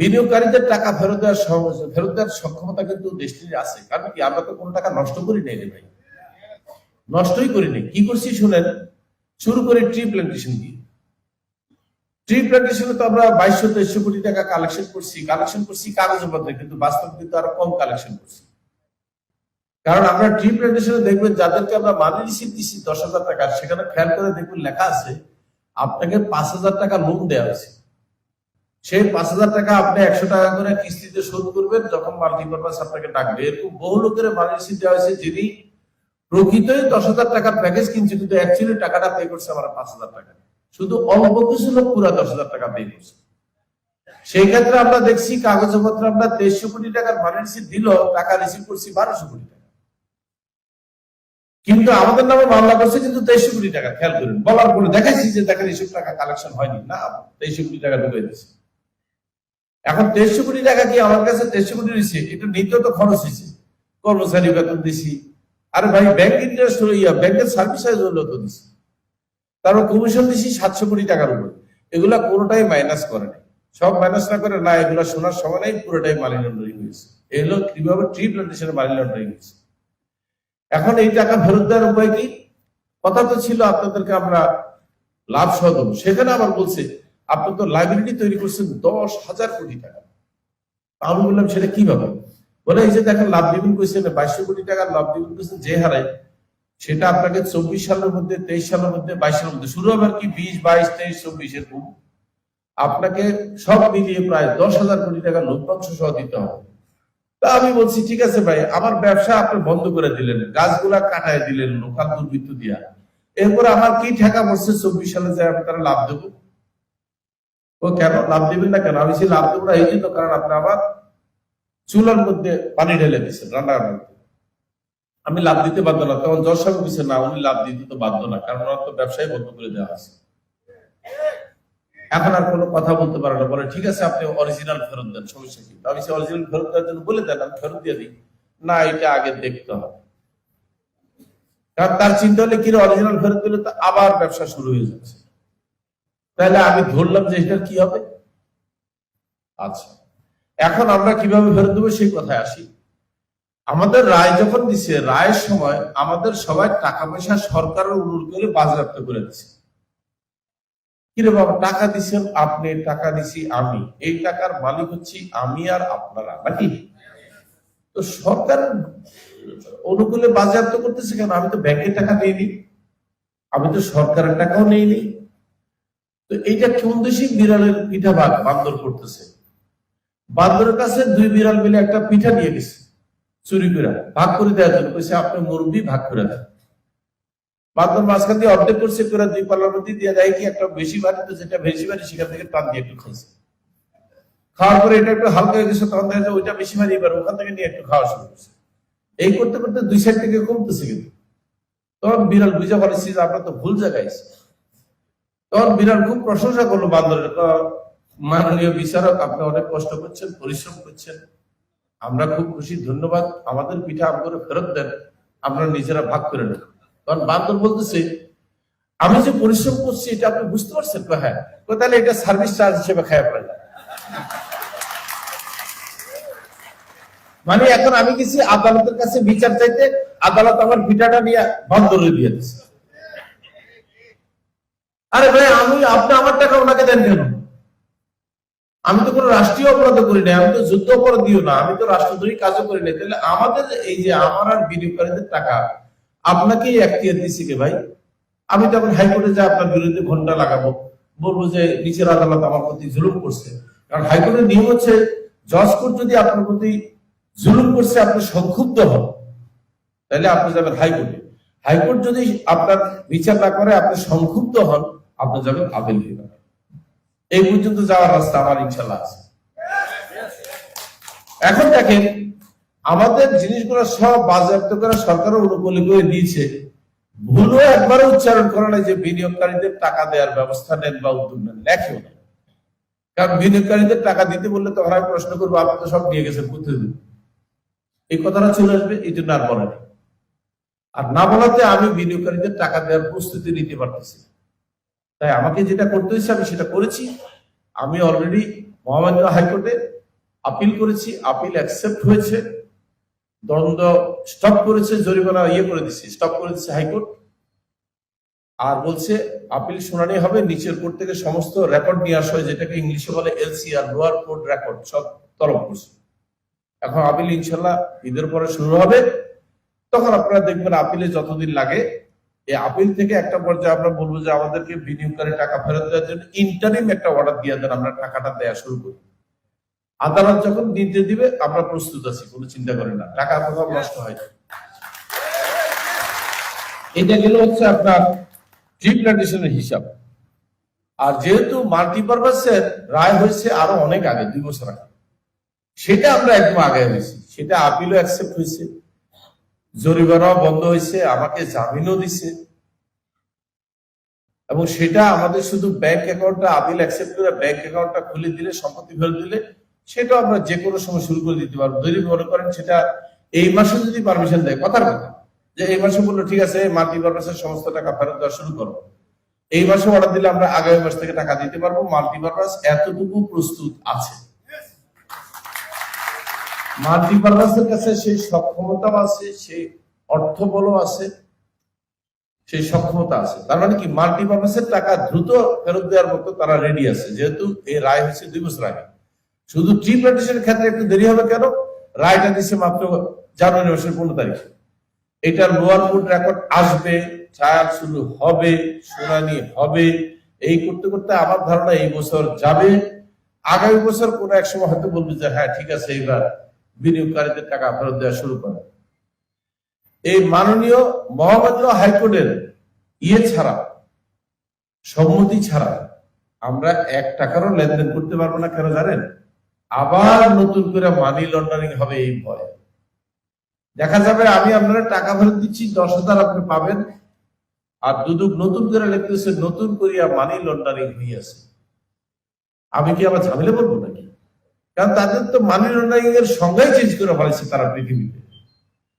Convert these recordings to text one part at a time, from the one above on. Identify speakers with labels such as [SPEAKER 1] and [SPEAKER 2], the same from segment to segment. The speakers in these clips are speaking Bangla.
[SPEAKER 1] বিনিয়োগকারীদের টাকা ফেরত দেওয়ার সম- ফেরত দেওয়ার সক্ষমতা কিন্তু দেশটির আছে। কারণ কি? আমরা তো কোনো টাকা নষ্ট করি নাই রে ভাই। নষ্টই করিনি কি করছি শুনেন? শুরু করে ট্রি প্ল্যান্টেশন দিয়ে। ট্রি তো আমরা বাইশশো, তেইশশো কোটি টাকা কালেকশন করছি। কালেকশন করছি কাগজপত্রে কিন্তু বাস্তব কিন্তু আরও কম কালেকশন করছি। কারণ আমরা ট্রি প্ল্যান্টেশনে দেখবেন যাদেরকে আমরা মানি দিচ্ছি দশ হাজার টাকা, সেখানে খেয়াল করে দেখবেন লেখা আছে, আপনাকে পাঁচ হাজার টাকা লোন দেওয়া হয়েছে। সেই পাঁচ হাজার টাকা আপনি একশো টাকা করে কিস্তিতে শোধ করবেন যখন মাল্টিপারপাস আপনাকে ডাকবে। এরকম বহু লোকের মানি রিসিভ দেওয়া হয়েছে যিনি প্রকৃতই দশ হাজার টাকার প্যাকেজ কিনছে, কিন্তু অ্যাকচুয়ালি টাকাটা পে করছে আমার পাঁচ হাজার টাকা। শুধু অল্প কিছু লোক পুরা দশ হাজার টাকা পে করছে। সেই ক্ষেত্রে আমরা দেখছি কাগজপত্র আমরা তেইশশো কোটি টাকার রিসিভ দিল, টাকা রিসিভ করছি বারোশো কোটি টাকা। কিন্তু আমাদের নামে মামলা করছে কিন্তু তেইশশো কোটি টাকা, খেয়াল করুন। বলার পরে দেখাইছি যে দেখেন এইসব টাকা কালেকশন হয়নি। না, তেইশশো কোটি টাকা ঢুকে দিচ্ছে এখন দেড়শো কোটি টাকা কি আমার কাছে দেড়শো কোটি দিচ্ছে এটা নিতেও তো খরচ হয়েছে। কর্মচারী বেতন দিছি। আরে ভাই ব্যাংক ইন্টারেস্ট হলো ইয়া ব্যাংকের সার্ভিস হলো তো দিছি। তারপর কমিশন দিছি সাতশো কোটি টাকার উপর। এগুলা কোনোটাই মাইনাস করে নাই। সব মাইনাস না করে, না, এগুলা শোনার সময় নাই পুরোটাই মানি লন্ডারিং হয়েছে। এগুলো কীভাবে ট্রি প্ল্যান্টেশনে মানি লন্ডারিং হয়েছে। এখন এই টাকা ফেরত দেওয়ার উপায় কি? কথা তো ছিল, আপনাদেরকে আমরা লাভ সহ সেখানে আবার বলছে আপনি তো লাইব্রেরি তৈরি করছেন দশ হাজার কোটি টাকা। আমি বললাম, সেটা কীভাবে? বলে, এই যে দেখেন, লাভ দিবেন কইছেন বাইশশো কোটি টাকার লাভ দিবেন কইছেন যে হারায় সেটা আপনাকে চব্বিশ সালের মধ্যে, তেইশ সালের মধ্যে, বাইশ সালের মধ্যে, শুরু হবে আর কি বিশ, বাইশ, তেইশ, চব্বিশ, এরকম। আপনাকে সব মিলিয়ে প্রায় দশ হাজার কোটি টাকা লভ্যাংশ সহ দিতে হবে। তা আমি বলছি, ঠিক আছে ভাই, আমার ব্যবসা আপনি বন্ধ করে দিলেন, গাছগুলা কাটায় দিলেন, লোকাল দুর্বৃত্ত দিয়া। এরপরে আমার কি ঠেকা পড়ছে, চব্বিশ সালে যে আমি তারা লাভ দেবো? ও কেন? লাভ দিবেন না কেন? আমি সেই লাভ দেবো এই জন্য কারণ আপনি আবার চুলার মধ্যে পানি ঢেলে দিচ্ছেন রান্নার মধ্যে। আমি লাভ দিতে বাধ্য না, তখন জজ বলছে, না, উনি লাভ দিতে তো বাধ্য না, কারণ ওনার তো ব্যবসায় বন্ধ করে দেওয়া আছে। এখন আর কোনো কথা বলতে পারে না, বলে, ঠিক আছে, আপনি অরিজিনাল ফেরত দেন, সমস্যা কি? আমি সে অরিজিনাল ফেরত দেওয়ার জন্য বলে দেন, আমি ফেরত দিয়ে দিই, না, এটা আগে দেখতে হবে। কারণ তার চিন্তা হলে কি অরিজিনাল ফেরত দিলে তো আবার ব্যবসা শুরু হয়ে যাচ্ছে। তাহলে আমি ধরলাম যে এটার কি হবে? আচ্ছা। এখন আমরা কীভাবে ফেরত দেবো সেই কথায় আসি। আমাদের রায় যখন দিছে, রায়ের সময় আমাদের সবাই টাকা পয়সা সরকারের অনুরোধ করে বাজেয়াপ্ত করে দিছে। কিরে বাবা, টাকা দিছেন আপনি, টাকা দিছি আমি। এই টাকার মালিক হচ্ছি আমি আর আপনারা, নাকি? তো সরকার অনুকূলে বাজেয়াপ্ত করতেছে কেন? আমি তো ব্যাংকের টাকা নিইনি। আমি তো সরকারের টাকাও নেইনি। তো এইটা কোন দেশি বিড়ালের পিঠা ভাগ বান্দর করতেছে? বান্দরের কাছে দুই বিড়াল মিলে একটা পিঠা নিয়ে গেছে, চুরি করে ভাগ করে দেওয়ার জন্য। কইছে, আপনি মুরব্বী, ভাগ করে দেন। বান্দর মাঝখান দিয়ে অর্ধেক করছে করে দুই পাল্লার মধ্যে দিয়ে দেয়, কি একটা বেশি বাড়ি তো, যেটা বেশি বাড়ি, সেখান থেকে টান দিয়ে একটু খাইছে। খাওয়ার পরে এটা একটু হালকা হয়ে গেছে, তখন দেখা যায় ওইটা বেশি বাড়ি, এবার ওখান থেকে নিয়ে একটু খাওয়া শুরু করছে। এই করতে করতে দুই সাইড থেকে কমতেছে কিন্তু। তখন বিড়াল বুঝে পারছি যে আমরা তো ভুল জায়গায়। তখন বিড়াল খুব প্রশংসা করল বান্দরের। মাননীয় বিচারক, আপনি অনেক কষ্ট করছেন, পরিশ্রম করছেন। আমরা খুব খুশি, ধন্যবাদ। আমাদের পিঠা আপনারা ফেরত দেন। আমরা নিজেরা ভাগ করে নেন। তখন বান্দর বলতেছে, আমি যে পরিশ্রম করছি, এটা আপনি বুঝতে পারছেন হ্যাঁ। তাহলে এটা সার্ভিস চার্জ হিসেবে খায় আপনার মানে এখন আমি গেছি আদালতের কাছে বিচার চাইতে, আদালত আমার পিঠাটা নিয়ে বন্দরে দিয়ে দিচ্ছে আরে ভাই, আমি, আপনি আমার টাকা ওনাকে দেন কেন? আমি তো কোনো রাষ্ট্রীয় অপরাধ করি নাই, আমি তো যুদ্ধ অপরাধীও না, আমি তো রাষ্ট্রদ্রোহী কাজও করি নাই। তাহলে আমাদের এই যে আমার আর বিনিয়োগকারীদের টাকা আপনাকেই এখতিয়ার দিছি কে ভাই? আমি তখন হাইকোর্টে যা আপনার বিরুদ্ধে ঘণ্টা লাগাবো, বলব যে নিচের আদালত আমার প্রতি জুলুম করছে। কারণ হাইকোর্টের নিয়ম হচ্ছে, জজ কোর্ট যদি আপনার প্রতি জুলুম করছে, আপনি সংক্ষুব্ধ হন। তাহলে আপনি যাবেন হাইকোর্টে। হাইকোর্ট যদি আপনার বিচার না করে, আপনি সংক্ষুব্ধ হন আপনি যাবেন আপিল বিভাগে এই পর্যন্ত যাওয়ার রাস্তা আমার ইনশাল্লাহ আছে। এখন দেখেন, আমাদের জিনিসগুলো সব বাজেয়াপ্ত করে সরকারের অনুকূলে করে দিয়েছে। ভুলও একবারও উচ্চারণ করে নাই যে বিনিয়োগকারীদের টাকা দেওয়ার ব্যবস্থা নেন বা উদ্যোগ নেন, লেখেও না কারণ বিনিয়োগকারীদের টাকা দিতে বললে তখন আমি প্রশ্ন করব, আপনি তো সব নিয়ে গেছেন কোথায় দিন। এই কথাটা চলে আসবে, এই জন্য আর বলা নেই। আর না বলাতে আমি বিনিয়োগকারীদের টাকা দেওয়ার প্রস্তুতি নিতে পারতেছি না। তাই আমাকে যেটা করতে হয়েছে, আমি সেটা করেছি। আমি অলরেডি মহামান্য হাইকোর্টে আপিল করেছি আপিল অ্যাকসেপ্ট হয়েছে। দ্বন্দ্ব স্টপ করেছে, জরিমানা ইয়ে করে দিচ্ছে স্টপ করে দিচ্ছে হাইকোর্ট। আর বলছে আপিল শুনানি হবে, নিচের কোর্ট থেকে সমস্ত রেকর্ড নিয়ে আসা হয়, যেটাকে ইংলিশে বলে এলসিআর লোয়ার কোর্ট রেকর্ড সব তলব করছে। এখন আপিল ইনশাল্লাহ ঈদের পরে শুরু হবে। তখন আপনারা দেখবেন আপিলে যতদিন লাগে এই আপিল থেকে একটা পর্যায়ে আমরা বলব যে আমাদেরকে বিনিয়োগকারী টাকা ফেরত দেওয়ার জন্য ইন্টারিম একটা অর্ডার দিয়ে দেন, আমরা টাকাটা দেয়া শুরু করি। আদালত যখন নির্দেশ দিবে, আমরা প্রস্তুত আছি, কোনো চিন্তা করেন না। টাকা কোথাও নষ্ট হয়। এটা গেল হচ্ছে আপনার ট্রি প্ল্যান্টেশনের হিসাব। আর যেহেতু মাল্টিপারপাসের রায় হয়েছে আরও অনেক আগে, দুই বছর আগে, সেটা আমরা একদম আগে হয়েছি সেটা আপিলও অ্যাকসেপ্ট হয়েছে। জরিমানাও বন্ধ হয়েছে, আমাকে জামিনও দিছে। এবং সেটা আমাদের শুধু ব্যাংক অ্যাকাউন্টটা আপিল অ্যাকসেপ্ট করে ব্যাংক অ্যাকাউন্টটা খুলে দিলে, সম্পত্তি ফেরত দিলে সেটা আমরা যে কোনো সময় শুরু করে দিতে পারব। যদি মনে করেন সেটা এই মাসে যদি পারমিশন দেয়, কথার কথা। যে এই মাসে বলল, ঠিক আছে মাল্টি পারপাসের সমস্ত টাকা ফেরত দেওয়া শুরু করো। এই মাসে অর্ডার দিলে আমরা আগামী মাস থেকে টাকা দিতে পারব। মাল্টি পারপাস এতটুকু প্রস্তুত আছে। মাল্টিপারপাসের কাছে সেই সক্ষমতাও আছে, সেই অর্থ বলও আছে, সেই সক্ষমতা আছে। তার মানে কি? মাল্টিপারপাসের টাকা দ্রুত ফেরত দেওয়ার মতো তারা রেডি আছে। যেহেতু এই রায় হয়েছে দুই বছর আগে। শুধু ট্রি প্ল্যান্টেশনের ক্ষেত্রে একটু দেরি হবে কেন? রায়টা দিচ্ছে মাত্র জানুয়ারি মাসের পনেরো তারিখে। এটা লোয়ার কোর্ট রেকর্ড আসবে ট্রায়াল শুরু হবে, শুনানি হবে। এই করতে করতে আমার ধারণা এই বছর যাবে। আগামী বছর কোনো এক সময় হয়তো বলবে যে হ্যাঁ ঠিক আছে, এইবার বিনিয়োগকারীদের টাকা ফেরত দেওয়া শুরু করে। এই মাননীয় মহামান্য হাইকোর্টের ইয়ে ছাড়া, সম্মতি ছাড়া আমরা এক টাকারও লেনদেন করতে পারব না, কেন জানেন? আবার নতুন করে মানি লন্ডারিং হবে এই ভয়। দেখা যাবে আমি আপনারা টাকা ফেরত দিচ্ছি, দশ হাজার আপনি পাবেন, আর দুদুক নতুন করে লিখতেছে নতুন করিয়া মানি লন্ডারিং হইয়াছে। আমি কি আবার ঝামেলে বলব নাকি? কারণ তাদের তো মানি লন্ডারিং এর সংজ্ঞাই চেঞ্জ করে ফেলেছে তারা পৃথিবীতে।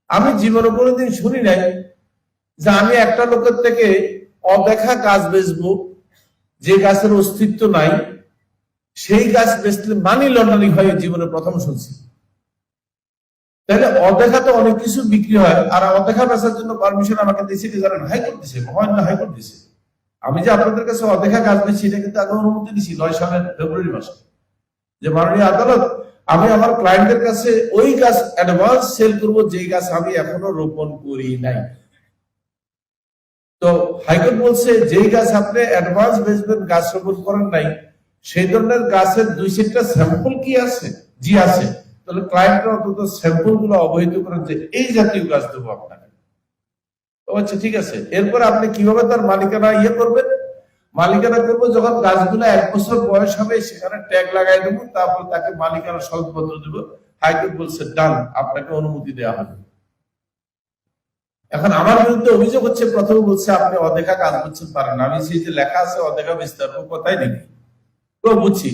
[SPEAKER 1] আমি জীবনে কোনোদিন শুনি নাই যে আমি একটা লোকের থেকে অদেখা কাজ বেচবো, যে গাছের অস্তিত্ব নাই, সেই গাছ বেচলে মানি লন্ডারিং হয় জীবনে প্রথম শুনছি। তাহলে অদেখা তো অনেক কিছু বিক্রি হয়, আর অদেখা বেচার জন্য পারমিশন আমাকে দিয়েছে কি জানেন? হাইকোর্ট দিছে মহান্য হাইকোর্ট দিছে আমি যে আপনাদের কাছে অদেখা গাছ বেছি এটা কিন্তু আগে অনুমতি দিছি নয় সালের ফেব্রুয়ারি মাসে। যে মাননীয় আদালত, আমি আমার ক্লায়েন্টের কাছে ওই গাছ অ্যাডভান্স সেল করব, যেই গাছ আমি এখনও রোপণ করি নাই। তো হাইকোর্ট বলছে, যেই গাছ আপনি অ্যাডভান্স বেচবেন গাছ রোপণ করেন নাই, সেই ধরনের গাছের দুই চারটা স্যাম্পল কি আছে? জি আছে। তাহলে ক্লায়েন্টের অন্তত স্যাম্পলগুলো অবহিত করেন যে এই জাতীয় গাছ দেবো আপনাকে। আচ্ছা ঠিক আছে। এরপর আপনি কীভাবে তার মালিকানা ইয়ে করবেন? মালিকানা করব যখন গাছগুলো এক বছর বয়স হবে, সেখানে ট্যাগ লাগাই দেবো, তারপর তাকে মালিকানা সনদপত্র দেবো। হাইকোর্ট বলছে ডান আপনাকে অনুমতি দেওয়া হবে। এখন আমার বিরুদ্ধে অভিযোগ হচ্ছে, প্রথমে বলছে, আপনি অদেখা কাজ করছেন পারেন আমি সেই যে লেখা আছে, অদেখা বিস্তার কথাই নাকি তো বুঝছি,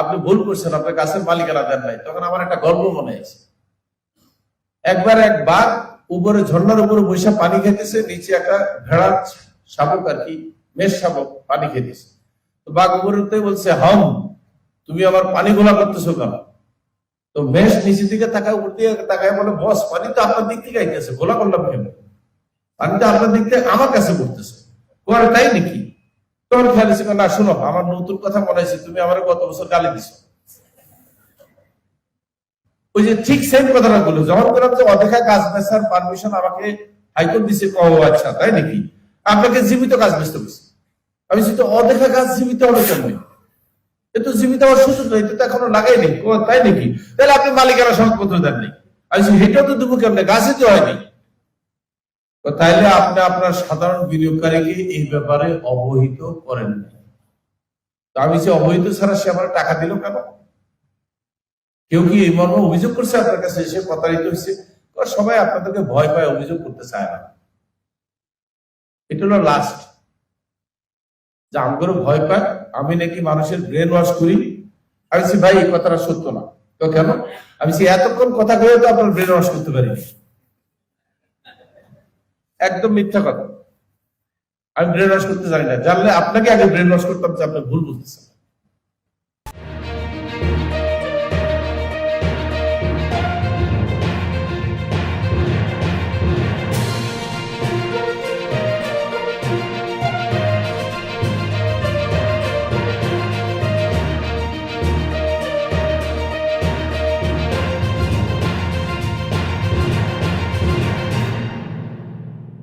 [SPEAKER 1] আপনি ভুল করছেন, আপনার গাছের মালিকানা দেন নাই। তখন আমার একটা গর্ব মনে আছে। একবার এক বাঘ উপরে, ঝর্ণার উপরে বৈশা পানি খেতেছে, নিচে একটা ভেড়া শাবক আর কি মেষ শাবক পানি খেতেছে তো বাঘ বলছে, হম, তুমি আমার পানি গোলা করতেছো কেন? তো মেষ নিচের দিকে তাকায়, উপর দিকে তাকায়, বলে, বস, পানি তো আপনার দিক থেকে আইতেছে গোলা করলাম কেন? পানি তো আপনার দিক থেকে আমার কাছে তাই নাকি? তখন খেয়াল না, শোনো, আমার নতুন কথা মনে হয়েছে তুমি আমার গত বছর গালি দিছো। ওই যে ঠিক সেম কথাটা বলল, যখন বললাম যে অদেখা গাছ বেচার পারমিশন আমাকে হাইকোর্ট দিছে ও আচ্ছা তাই নাকি? আপনাকে জীবিত গাছ বেচতে বলছি। আমি তো অদেখা গাছ জীবিত হবে কেন এ তো জীবিত হওয়ার সুযোগ নেই, তো এখনও লাগাই নেই তাই নাকি? তাহলে আপনি মালিকানা দেন নেই আমি সেটাও তো দেবো কেমনে গাছে তো হয়নি তাইলে আপনি আপনার সাধারণ বিনিয়োগকারীকে এই ব্যাপারে অবহিত করেন আমি যে অবহিত ছাড়া সে আমার টাকা দিল কেন? কেউ কি এই মর্ম অভিযোগ করছে আপনার কাছে? এসে প্রতারিত হয়েছে। সবাই আপনাদেরকে ভয় পায়, অভিযোগ করতে চায় না। এটা হলো লাস্ট যে আমগুলো ভয় পায় আমি নাকি মানুষের ব্রেন ওয়াশ করি। আমি সে ভাই, এই কথাটা সত্য না। তো কেন? আমি সে এতক্ষণ কথা বলে তো আপনার ব্রেন ওয়াশ করতে পারি একদম মিথ্যা কথা। আমি ব্রেন ওয়াশ করতে জানি না। জানলে আপনাকে আগে ব্রেন ওয়াশ করতাম যে আপনি ভুল বুঝতেছেন।